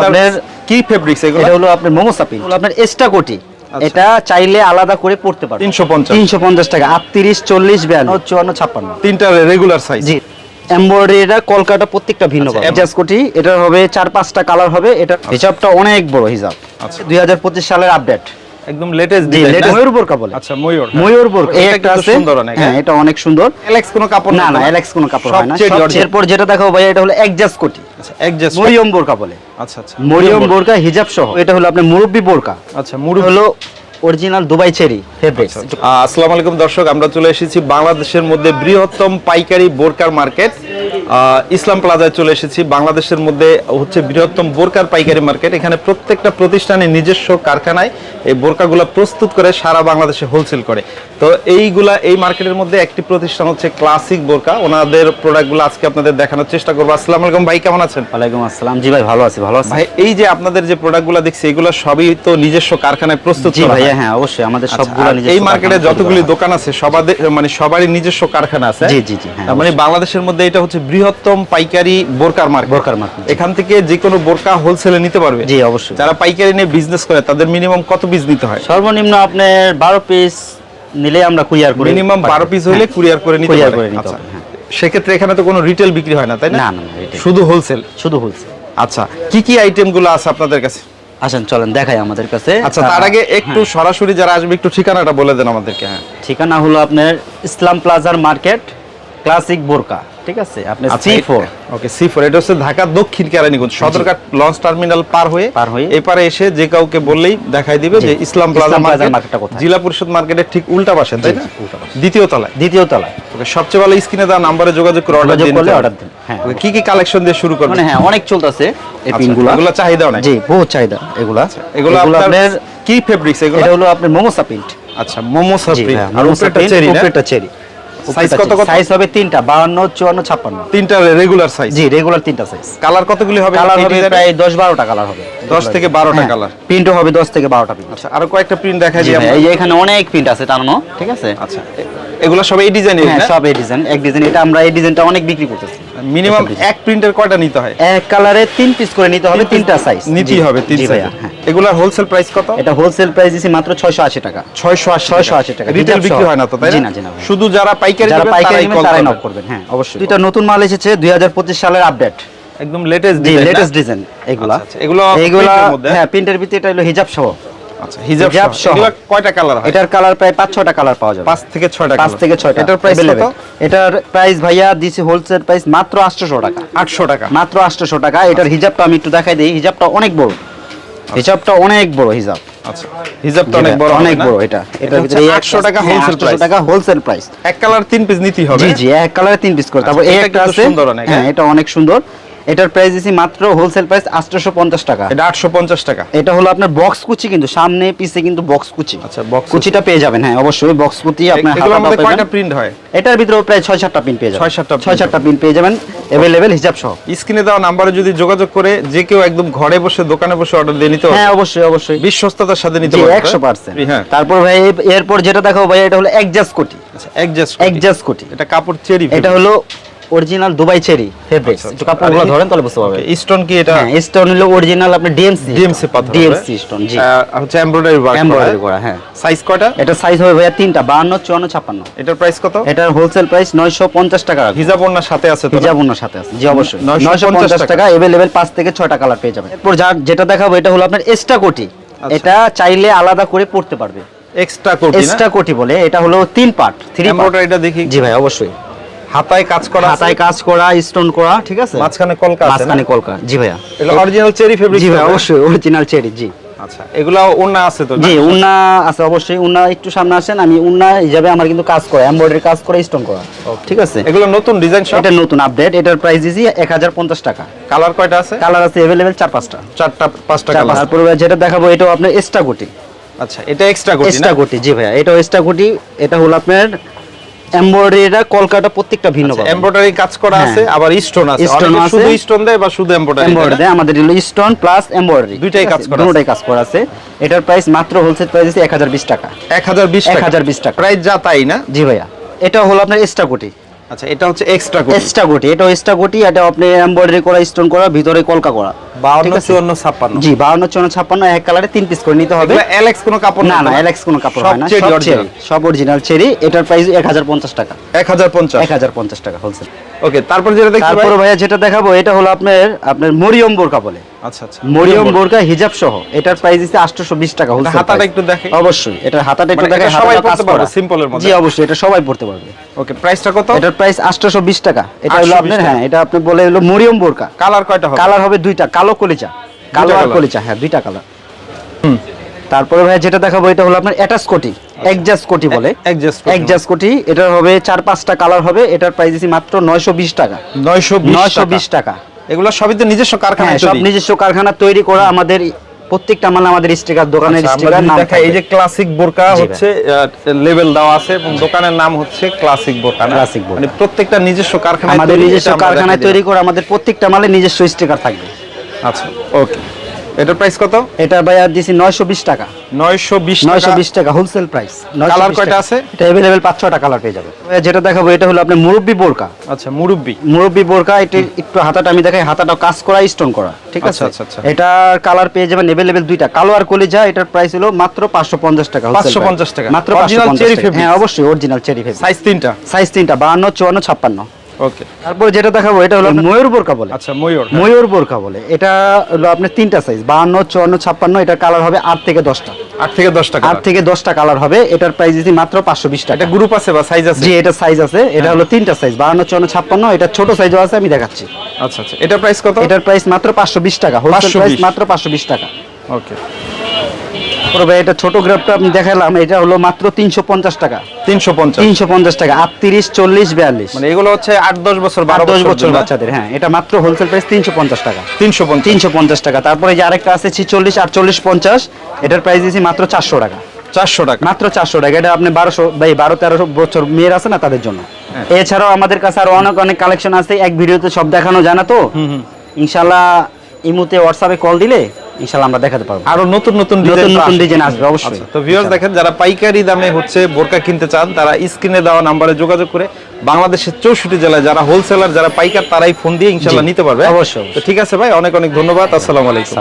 আপনার কি ফেব্রিক্স এগুলো? এটা হলো আপনার মোমোসাপি আপনার এক্সট্রা কোটি। এটা চাইলে আলাদা করে পড়তে পারবেন। 350 তিনশো পঞ্চাশ টাকা আটত্রিশ চল্লিশ বিয়ান্ন চুয়ান্ন ছাপ্পান্ন। তিনটা রেগুলার সাইজ জি। এমব্রয়ডারিটা কলকাতা প্রত্যেকটা ভিন্ন আচ্ছা, পাবেন কোটি এটার হবে চার পাঁচটা কালার হবে এটা হিসাবটা অনেক বড় হিসাব। আচ্ছা। দুই হাজার পঁচিশ সালের আপডেট একদম লেটেস্ট ডিজাইন ময়ূর বোরকা বলে আচ্ছা ময়ূর হ্যাঁ। ময়ূর বোরকা এই একটা আছে। সুন্দর অনেক হ্যাঁ এটা অনেক সুন্দর। এলেক্স কোনো কাপড় না না এলেক্স কোনো কাপড় হয় না। সবচেয়ে এরপর যেটা দেখাবো ভাই এটা হলো একজাস্ট কোটি। আচ্ছা অ্যাডজাস্ট মরিয়ম বোরকা বলে। আচ্ছা আচ্ছা। মরিয়ম বোরকা। হিজাব সহ এটা হলো আপনার মুরব্বি বোরকা। আচ্ছা মুরু হলো অরিজিনাল দুবাই চেরি ফেব্রিক্স আসসালামু আলাইকুম দর্শক আমরা চলে এসেছি বাংলাদেশের মধ্যে বৃহত্তম পাইকারি বোরকার মার্কেট। ইসলাম প্লাজায় চলে এসেছি বাংলাদেশের মধ্যে হচ্ছে বৃহত্তম বোরকার পাইকারি মার্কেট। এখানে প্রত্যেকটা প্রতিষ্ঠানে নিজস্ব কারখানায় এই বোরকাগুলো প্রস্তুত করে সারা বাংলাদেশে হোলসেল করে। তো এইগুলা এই মার্কেটের মধ্যে একটি প্রতিষ্ঠান হচ্ছে ক্লাসিক বোরকা। ওনাদের প্রোডাক্টগুলো আজকে আপনাদের দেখানোর চেষ্টা করব। আসসালামু আলাইকুম ভাই কেমন আছেন? ওয়ালাইকুম আসসালাম। জি ভাই ভালো আছি। ভালো আছি ভাই এই যে আপনাদের যে প্রোডাক্টগুলো দেখছি এগুলো সবই তো নিজস্ব কারখানায় প্রস্তুত জি ভাইয়া হ্যাঁ অবশ্যই আমাদের আচ্ছা, সবগুলো এই মার্কেটে যতগুলি দোকান আছে সবাদের মানে সবারই নিজস্ব কারখানা আছে। জি, জি, জি, হ্যাঁ, মানে বাংলাদেশের মধ্যে এটা হচ্ছে বৃহত্তম পাইকারি বোরকার মার্কেট বোরকার জি। এখান থেকে যে কোনো বোরকা হোলসেলে নিতে পারবে। জি অবশ্যই। যারা পাইকারি নিয়ে বিজনেস করে তাদের মিনিমাম কত পিস নিতে হয়? সর্বনিম্ন আপনার বারো পিস নিলে আমরা কুরিয়ার করি মিনিমাম বারো পিস হলে কুরিয়ার করে নিতে আচ্ছা। হ্যাঁ। সেক্ষেত্রে এখানে তো কোনো রিটেল বিক্রি হয় না তাই না। শুধু হোলসেল শুধু হোলসেল আচ্ছা কি কি আইটেমগুলো আছে আপনাদের কাছে? আসেন চলেন দেখাই আমাদের কাছে। আচ্ছা তার আগে একটু সরাসরি যারা আসবে একটু ঠিকানাটা বলে দেন আমাদেরকে হ্যাঁ। ঠিকানা হলো আপনার ইসলাম প্লাজার মার্কেট ক্লাসিক বোরকা। ঠিক আছে? আচ্ছা, C four okay C four এটা হচ্ছে ঢাকা দক্ষিণ কেরানীগঞ্জ সদরঘাট লঞ্চ টার্মিনাল পার হয়ে পার হয়ে। এপারে এসে যে কাউকে বললেই দেখাই দিবে যে ইসলাম প্লাজা মার্কেটটা কোথায়? জেলা পরিষদ মার্কেটের ঠিক উল্টা পাশে তাই না। দ্বিতীয় তলায়। দ্বিতীয় তলায়। ওকে সবচেয়ে ভালো স্ক্রিনে দেওয়া নাম্বারে যোগাযোগ করে অর্ডার order হবে। দিন, হ্যাঁ। কি কি কালেকশন দিয়ে শুরু করবেন? মানে হ্যাঁ অনেক চলতেছে এই আচ্ছা, পিনগুলো এগুলো চাহিদা অনেক। জি বহুত চাহিদা এগুলা। এগুলো আপনার কি ফেব্রিক্স এগুলো? এটা হলো আপনার মোমোসা প্রিন্ট আচ্ছা মোমো জি হ্যাঁ আর উপরেটা চেরি না? উপরেটা চেরি। Size কত কত? সাইজ হবে তিনটা 52 54 56 তিনটা রেগুলার সাইজ জি রেগুলার তিনটা সাইজ কালার কতগুলি হবে? কালার হবে প্রায় 10 12টা কালার হবে। 10 থেকে 12টা কালার প্রিন্টও হবে 10 থেকে 12টা প্রিন্ট আচ্ছা আরও কয়েকটা প্রিন্ট দেখাই দিই এই এখানে অনেক প্রিন্ট আছে টানানো ঠিক আছে? আচ্ছা এগুলো সব এই ডিজাইনের হ্যাঁ সব এই ডিজাইন এক ডিজাইন এটা আমরা এই ডিজাইনটা অনেক বিক্রি করতেছি। মিনিমাম এক প্রিন্টের কয়টা নিতে হয়? এক কালারে তিন পিস করে নিতে হবে তিনটা সাইজ নিতেই হবে তিন সাইজ হ্যাঁ। এগুলার হোলসেল প্রাইস কত? এটা হোলসেল প্রাইস দিছি মাত্র 680 টাকা। 680 680 টাকা। রিটেল বিক্রি হয় না তো তাই না? শুধু যারা পাইকারি যারা পাইকারি নেবেন তারাই নক করবেন হ্যাঁ অবশ্যই। এটা নতুন মাল এসেছে 2025 সালের আপডেট একদম লেটেস্ট ডিজাইন লেটেস্ট ডিজাইন এগুলা। আচ্ছা, আচ্ছা। এগুলো এগুলা? হ্যাঁ প্রিন্টের ভিতরে এটা হলো হিজাব সহ আচ্ছা হিজাব হিজাব সহ। সহ। কয়টা কালার হয়? এটার কালার প্রায় 5 6টা কালার পাওয়া যাবে। 5 থেকে 6টা 5 থেকে 6টা এটার প্রাইস কত? এটার প্রাইস ভাইয়া দিছি হোলসেল প্রাইস মাত্র 800 টাকা। 800 টাকা। মাত্র 800 টাকা। এটার হিজাবটা আমি একটু দেখাই দিই। হিজাবটা অনেক বড়। হিজাবটা অনেক বড় হিজাব। আচ্ছা। হিজাবটা অনেক বড় অনেক বড় এটা। এটা ভিতরে 800 টাকা হোলসেল 800 প্রাইস টাকা হোলসেল প্রাইস এক কালার তিন পিস নিতেই হবে। জি জি এক কালারে তিন পিস করে। তারপর আচ্ছা, এই একটা আছে। হ্যাঁ? হ্যাঁ। এটা অনেক সুন্দর। এটার প্রাইস দিছি মাত্র হোলসেল প্রাইস আটশোশো পঞ্চাশ টাকা। এটা আটশো পঞ্চাশ টাকা। এটা হলো আপনার বক্স কুচি কিন্তু সামনে পিছে কিন্তু বক্স কুচি। আচ্ছা বক্স কুচিটা পেয়ে যাবেন হ্যাঁ অবশ্যই বক্স কুচি আপনার কয়টা প্রিন্ট হয়? এটার ভিতরে প্রায় ছয় সাতটা প্রিন্ট পেয়ে যাবেন। ছয় সাতটা ছয় সাতটা প্রিন্ট পেয়ে যাবেন অ্যাভেলেবেল হিসাব সহ। স্ক্রিনে দেওয়া নাম্বারে যদি যোগাযোগ করে যে কেউ একদম ঘরে বসে দোকানে বসে অর্ডার দিয়ে নিতে হ্যাঁ অবশ্যই অবশ্যই। বিশ্বস্ততার সাথে নিতে পারবে। 100% হ্যাঁ। তারপর ভাই এরপর যেটা দেখাবো ভাই এটা হলো অ্যাডজাস্ট কোটি। আচ্ছা অ্যাডজাস্ট অ্যাডজাস্ট কোটি। এটা কাপড় চেরি এটা হলো অরিজিনাল দুবাই চেরি ফেব্রিক্স আচ্ছা, একটু আচ্ছা। কাপড়গুলো আর এই- ধরেন তাহলে বুঝতে পারবেন স্টোন কি এটা হ্যাঁ স্টোন হলো অরিজিনাল আপনার ডিএমসি ডিএমসি পাথর ডিএমসি স্টোন জি আহ, হচ্ছে এমব্রয়ডারি ওয়ার্ক এমব্রয়ডারি করা হ্যাঁ সাইজ কয়টা এটা সাইজ হবে ভাইয়া তিনটা 52 54 56 এটার প্রাইস কত এটার হোলসেল প্রাইস 950 টাকা রাখবো হিজাব ওনার সাথে আছে তো না? হিজাব ওনার সাথে আছে জি অবশ্যই 950 950 টাকা अवेलेबल 5 থেকে 6টা কালার পেয়ে যাবেন এরপর যা যেটা দেখাবো এটা হলো আপনার এক্সট্রা কোটি আচ্ছা। এটা চাইলে আলাদা করে পড়তে পারবে এক্সট্রা কোটি না এক্সট্রা কোটি বলে এটা হলো তিন পার্ট থ্রি পার্ট এমব্রয়ডারিটা দেখি জি ভাই অবশ্যই হাতায় কাজ করা আছে হাতায় কাজ করা স্টোন করা ঠিক আছে মাঝখানে কলকা আছে না মাঝখানে কলকা জি ভাইয়া এটা অরিজিনাল চেরি ফেব্রিক জি ভাই অবশ্যই অরিজিনাল চেরি জি আচ্ছা এগুলা ওন্না আছে তো না? জি উন্না আছে অবশ্যই উন্না একটু সামনে আসেন আমি উন্না হিসাবে আমার কিন্তু কাজ করে এমব্রয়ডারি কাজ করে স্টোন করা ঠিক আছে এগুলো নতুন ডিজাইন সব এটা নতুন আপডেট এটার প্রাইস দিছি 1050 টাকা কালার কয়টা আছে কালার আছে अवेलेबल চার পাঁচটা চারটা পাঁচটা চার কালার তারপরে যেটা দেখাবো এটাও আপনার এক্সট্রা কোটি আচ্ছা এটা এক্সট্রা কোটি না এক্সট্রা কোটি জি ভাইয়া এটাও এক্সট্রা কোটি এটা হলো আপনার এমব্রয়ডারিটা কলকাতা প্রত্যেকটা ভিন্ন পাবেন। এমব্রয়ডারি কাজ করা হ্যাঁ। আছে আবার স্টোন আছে। অনেকে আছে। শুধু স্টোন দেয় বা শুধু এমব্রয়ডারি এমব্রয়ডারি আমাদের হলো স্টোন প্লাস এমব্রয়ডারি দুইটাই কাজ করা। কাজ করা আছে। এটার প্রাইস মাত্র হোলসেল প্রাইস আছে 1020 টাকা। 1020 টাকা। 1020 টাকা। প্রাইস যা তাই না? জি ভাইয়া। এটা হলো আপনার এক্সট্রা কোটি। আচ্ছা এটা হচ্ছে এক্সট্রা কোটি। এক্সট্রা কোটি। এটাও এক্সট্রা কোটি এটা আপনি এমব্রয়ডারি করা স্টোন করা ভিতরে কলকা করা। বাউন্ন চুয়ান্ন ছাপ্পান্ন। জি বাউন্ন চুয়ান্ন ছাপ্পান্ন এক কালারে তিন পিস করে নিতে হবে। এলেক্স কোনো কাপড় না না না এলেক্স কোনো কাপড় হয় না সব original। চেরি সব অরিজিনাল চেরি এটার প্রাইস এক হাজার পঞ্চাশ টাকা। এক হাজার পঞ্চাশ। এক হাজার পঞ্চাশ টাকা হোলসেল ওকে তারপর যেটা দেখছি ভাই ভাইয়া যেটা দেখাবো এটা হলো আপনার আপনার মরিয়ম বোরকা বলে। আচ্ছা আচ্ছা। মরিয়ম বোরকা হিজাব সহ। এটার প্রাইস দিচ্ছে আটশোশো বিশ টাকা হোলসেল হাতাটা একটু দেখে। অবশ্যই এটার হাতাটা একটু মানে দেখে সবাই পারবে। মধ্যে। জি অবশ্যই এটা সবাই পড়তে পারবে। ওকে প্রাইসটা কত? এটার প্রাইস টাকা। এটা হলো আপনার হ্যাঁ এটা আপনি বলে হলো মরিয়ম বোরকা। কালার কয়টা হবে? কালার হবে দুইটা। কালো কলিচা কালো আর? কলিচা হ্যাঁ দুইটা কালার হুম। তারপরে ভাই যেটা দেখাবো এটা হলো আপনার অ্যাটাচ কোটি একজাস্ট কোটি বলে। একজাস্ট কোটি এটার হবে চার পাঁচটা কালার হবে এটার প্রাইস দিচ্ছি মাত্র নয়শো বিশ টাকা নয়শো নয়শো বিশ টাকা এগুলো সবই তো নিজস্ব কারখানা হ্যাঁ সব নিজস্ব কারখানা তৈরি করা আমাদের প্রত্যেকটা মাল আমাদের স্টিকার দোকানের স্টিকার নাম দেখা এই যে ক্লাসিক বোরকা হচ্ছে লেভেল দেওয়া আছে এবং দোকানের নাম হচ্ছে ক্লাসিক বোরকা? Classic বোরকা। মানে প্রত্যেকটা নিজস্ব কারখানা আমাদের নিজস্ব কারখানায় তৈরি করা আমাদের প্রত্যেকটা মালে নিজস্ব স্টিকার থাকবে আচ্ছা ওকে এটার প্রাইস কত? এটা ভাই আর দিছি নয়শো বিশ টাকা। নয়শো বিশ নয়শো টাকা হোলসেল প্রাইস Colour কয়টা আছে? এটা অ্যাভেলেবেল পাঁচ ছটা কালার পেয়ে যাবে। যেটা দেখাবো এটা হলো আপনার মুরব্বি বোরকা। আচ্ছা মুরব্বি। মুরব্বি বোরকা এটা একটু হাতাটা আমি দেখাই হাতাটা কাজ করা স্টোন করা ঠিক আছে? আচ্ছা, আচ্ছা, আচ্ছা। এটার কালার পেয়ে যাবেন অ্যাভেলেবেল দুইটা। কালো আর কলিজা এটার প্রাইস হলো মাত্র পাঁচশো পঞ্চাশ টাকা wholesale 550 টাকা। মাত্র cherry টাকা। fabrics? হ্যাঁ অবশ্যই অরিজিনাল চেরি ফেব্রিক সাইজ তিনটা। সাইজ তিনটা বাহান্ন চুয়ান্ন ছাপ্পান্ন। ওকে তারপর যেটা দেখাবো এটা হলো ময়ূর বোরকা বলে। আচ্ছা ময়ূর ময়ূর বোরকা বলে। এটা হলো আপনার তিনটা সাইজ বাহান্ন চুয়ান্ন ছাপ্পান্ন এটার কালার হবে আট থেকে দশটা। আট থেকে দশ টাকা আট থেকে দশটা কালার হবে এটার প্রাইস দিচ্ছি মাত্র পাঁচশো বিশ টাকা। এটা গ্রুপ আছে বা সাইজ আছে? জি এটা সাইজ আছে। এটা হলো তিনটা সাইজ বাহান্ন চুয়ান্ন ছাপ্পান্ন এটা ছোট সাইজও আছে আমি দেখাচ্ছি। আচ্ছা আচ্ছা। এটার প্রাইস কত? এটার প্রাইস মাত্র পাঁচশো বিশ টাকা। হোলসেল প্রাইস মাত্র পাঁচশো বিশ টাকা। ওকে পুরো ভাই এটা ছোট গ্রাফটা আমি দেখালাম এটা হলো মাত্র তিনশো পঞ্চাশ টাকা। তিনশো পঞ্চাশ। তিনশো পঞ্চাশ টাকা আটত্রিশ চল্লিশ বিয়াল্লিশ। মানে এগুলো হচ্ছে আট দশ বছর বারো দশ বছর বাচ্চাদের হ্যাঁ এটা মাত্র হোলসেল প্রাইস তিনশো পঞ্চাশ টাকা। তিনশো তিনশো পঞ্চাশ টাকা। তারপরে যে আরেকটা আছে ছিচল্লিশ আটচল্লিশ পঞ্চাশ এটার প্রাইস দিয়েছি মাত্র চারশো টাকা। চারশো টাকা। মাত্র চারশো টাকা। এটা আপনি বারোশো ভাই বারো তেরোশো বছর মেয়ের আছে না তাদের জন্য? হ্যাঁ। এছাড়াও আমাদের কাছে আরও অনেক অনেক কালেকশন আছে। এক ভিডিওতে সব দেখানো যায় না তো ইনশাল্লাহ ইমুতে হোয়াটসঅ্যাপে কল দিলে ইনশাল্লাহ আমরা দেখাতে পারব। আরও নতুন নতুন নতুন নতুন ডিজাইন আসবে অবশ্যই। আচ্ছা, তো ভিউয়ার্স দেখেন যারা পাইকারি দামে হচ্ছে বোরকা কিনতে চান তারা স্ক্রিনে দেওয়া নাম্বারে যোগাযোগ করে বাংলাদেশের চৌষট্টি জেলায় যারা হোলসেলার যারা পাইকার তারাই ফোন দিয়ে ইনশাল্লাহ নিতে পারবে। অবশ্যই, তো ঠিক আছে ভাই অনেক অনেক ধন্যবাদ আসসালামু আলাইকুম।